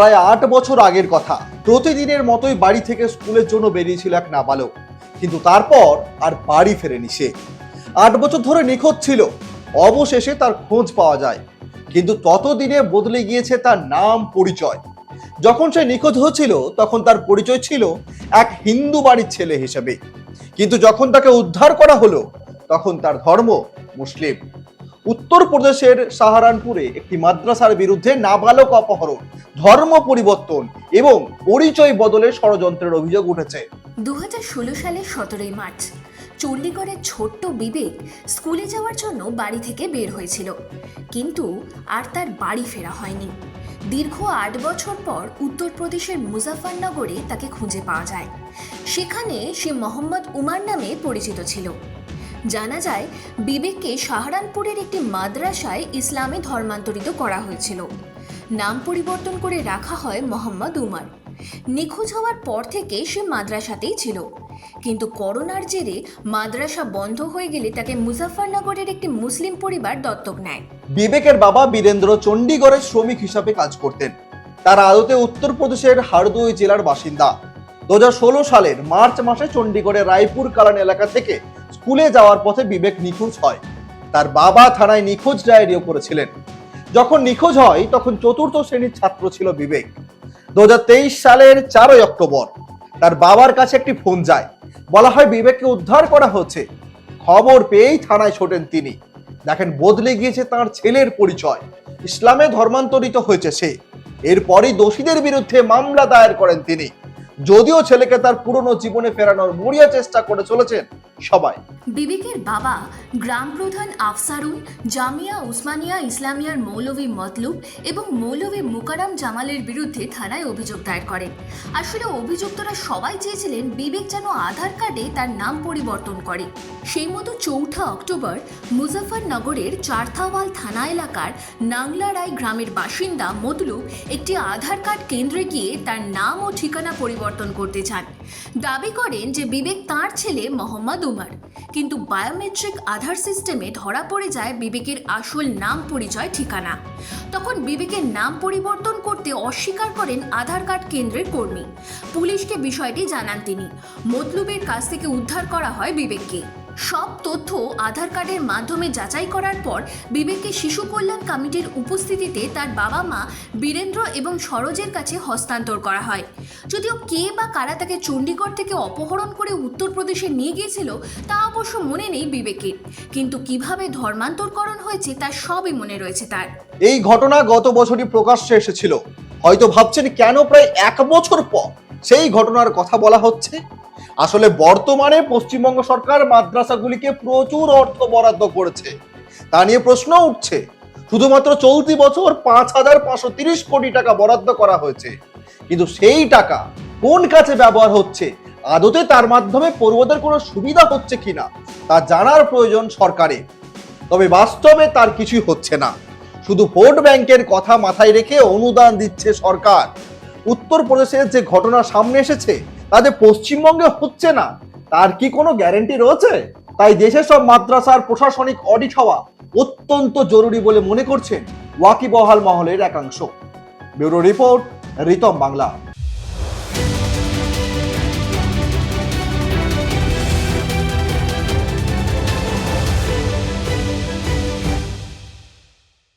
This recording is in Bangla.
প্রায় আট বছর আগের কথা। প্রতিদিনের মতোই বাড়ি থেকে স্কুলের জন্য বেরিয়েছিল এক নাবালক। কিন্তু তারপর আর বাড়ি ফেরেনি সে। আট বছর ধরে নিখোঁজ ছিল। অবশেষে তার খোঁজ পাওয়া যায়। কিন্তু ততদিনে বদলে গিয়েছে তার নাম পরিচয়। যখন সে নিখোঁজ হয়েছিল, তখন তার পরিচয় ছিল এক হিন্দু বাড়ির ছেলে হিসেবে। কিন্তু যখন তাকে উদ্ধার করা হলো, তখন তার ধর্ম মুসলিম। উত্তরপ্রদেশের সাহারানপুরে একটি মাদ্রাসার বিরুদ্ধে নাবালক অপহরণ, ধর্ম পরিবর্তন এবং পরিচয় বদলের ষড়যন্ত্রের অভিযোগ উঠেছে। দু সালের সতেরোই মার্চ, চণ্ডীগড়ের ছোট্ট বিবেক স্কুলে যাওয়ার জন্য বাড়ি থেকে বের হয়েছিল, কিন্তু আর তার বাড়ি ফেরা হয়নি। দীর্ঘ আট বছর পর উত্তরপ্রদেশের মুজাফরনগরে তাকে খুঁজে পাওয়া যায়। সেখানে সে মোহাম্মদ উমার নামে পরিচিত ছিল। জানা যায়, বিবেককে সাহারানপুরের একটি মাদ্রাসায় ইসলামে ধর্মান্তরিত করা হয়েছিল। নাম পরিবর্তন করে রাখা হয় মোহাম্মদ উমার। নিখোঁজ হওয়ার পর থেকে সে মাদ্রাসাতেই ছিল। কিন্তু করোনার জেরে মাদ্রাসা বন্ধ হয়ে গেলে তাকে মুজাফরনগরের একটি মুসলিম পরিবার দত্তক নেয়। বিবেকের বাবা বীরেন্দ্র চণ্ডীগড়ের শ্রমিক হিসাবে কাজ করতেন। তার আদতে উত্তরপ্রদেশের হারদুই জেলার বাসিন্দা। দু হাজার ষোলো সালের মার্চ মাসে চণ্ডীগড়ের রায়পুর কালান এলাকা থেকে স্কুলে যাওয়ার পথে বিবেক নিখোঁজ হয়। তার বাবা থানায় নিখোঁজ ডায়েরিও করেছিলেন। যখন নিখোঁজ হয়, তখন চতুর্থ শ্রেণির ছাত্র ছিল বিবেক। দু সালের চারই অক্টোবর, তার বাবার কাছে একটি ফোন যায়। বলা হয়, বিবেককে উদ্ধার করা হচ্ছে খবর পেয়েই থানায় ছোটেন তিনি। দেখেন, বদলে গিয়েছে তার ছেলের পরিচয়। ইসলামে ধর্মান্তরিত হয়েছে সে। এরপরই দোষীদের বিরুদ্ধে মামলা দায়ের করেন তিনি। যদিও ছেলেকে তার পুরনো জীবনে ফেরানোর মরিয়া চেষ্টা করে চলেছেন সবাই। বিবেকের বাবা, গ্রাম প্রধান আফসারুল, জামিয়া উসমানিয়া ইসলামিয়ার মৌলভী মতলুব এবং মৌলভী মুকারাম জামালের বিরুদ্ধে থানায় অভিযোগ দায়ের করেন। আসলে অভিযুক্তরা সবাই চেয়েছিলেন বিবেক যেন আধার কার্ডে তার নাম পরিবর্তন করে। সেই মতো চৌঠা অক্টোবর মুজাফরনগরের চারথাওয়াল থানা এলাকার নাংলারায় গ্রামের বাসিন্দা মতলুব একটি আধার কার্ড কেন্দ্রে গিয়ে তার নাম ও ঠিকানা পরিবর্তন করতে চান। দাবি করেন যে বিবেক তার ছেলে মোহাম্মদ উমার। কিন্তু বায়োমেট্রিক আধার সিস্টেমে ধরা পড়ে যায় বিবেকের আসল নাম পরিচয় ঠিকানা। তখন বিবেকের নাম পরিবর্তন করতে অস্বীকার করেন আধার কার্ড কেন্দ্রের কর্মী। পুলিশকে বিষয়টি জানান তিনি। মতলুবের কাছ থেকে উদ্ধার করা হয় বিবেককে। সব তথ্য আধার কার্ডের মাধ্যমে যাচাই করার পর বিবেককে শিশু কল্যাণ কমিটির উপস্থিতিতে তার বাবা মা বীরেন্দ্র এবং সরোজের কাছে হস্তান্তর করা হয়। যদিও কে বা কারা তাকে চণ্ডীগড় থেকে অপহরণ করে উত্তরপ্রদেশে নিয়ে গিয়েছিল তা অবশ্য মনে নেই বিবেকের। কিন্তু কীভাবে ধর্মান্তরকরণ হয়েছে তা সবই মনে রয়েছে তার। এই ঘটনা গত বছরই প্রকাশ্যে এসেছিল। হয়তো ভাবছেন কেন প্রায় এক বছর পর সেই ঘটনার কথা বলা হচ্ছে। আসলে বর্তমানে পশ্চিমবঙ্গ সরকার মাদ্রাসাগুলিকে প্রচুর অর্থ বরাদ্দ করেছে। তা নিয়ে প্রশ্ন উঠছে, শুধুমাত্র চলতি বছর পাঁচ হাজার পাঁচশো তিরিশ কোটি টাকা বরাদ্দ করা হয়েছে। কিন্তু সেই টাকা কোন কাছে ব্যবহার হচ্ছে, আদতে তার মাধ্যমে পড়ুয়াদের কোনো সুবিধা হচ্ছে কিনা, তা জানার প্রয়োজন সরকারের তবে বাস্তবে তার কিছুই হচ্ছে না। শুধু ভোট ব্যাংকের কথা মাথায় রেখে অনুদান দিচ্ছে সরকার। উত্তরপ্রদেশের যে ঘটনা সামনে এসেছে, তা যে পশ্চিমবঙ্গে হচ্ছে না, তার কি কোনো গ্যারেন্টি রয়েছে? তাই দেশের সব মাদ্রাসার প্রশাসনিক অডিট হওয়া অত্যন্ত জরুরি বলে মনে করছেন ওয়াকিবহাল মহলের একাংশ। Bureau report, Ritam Bangla.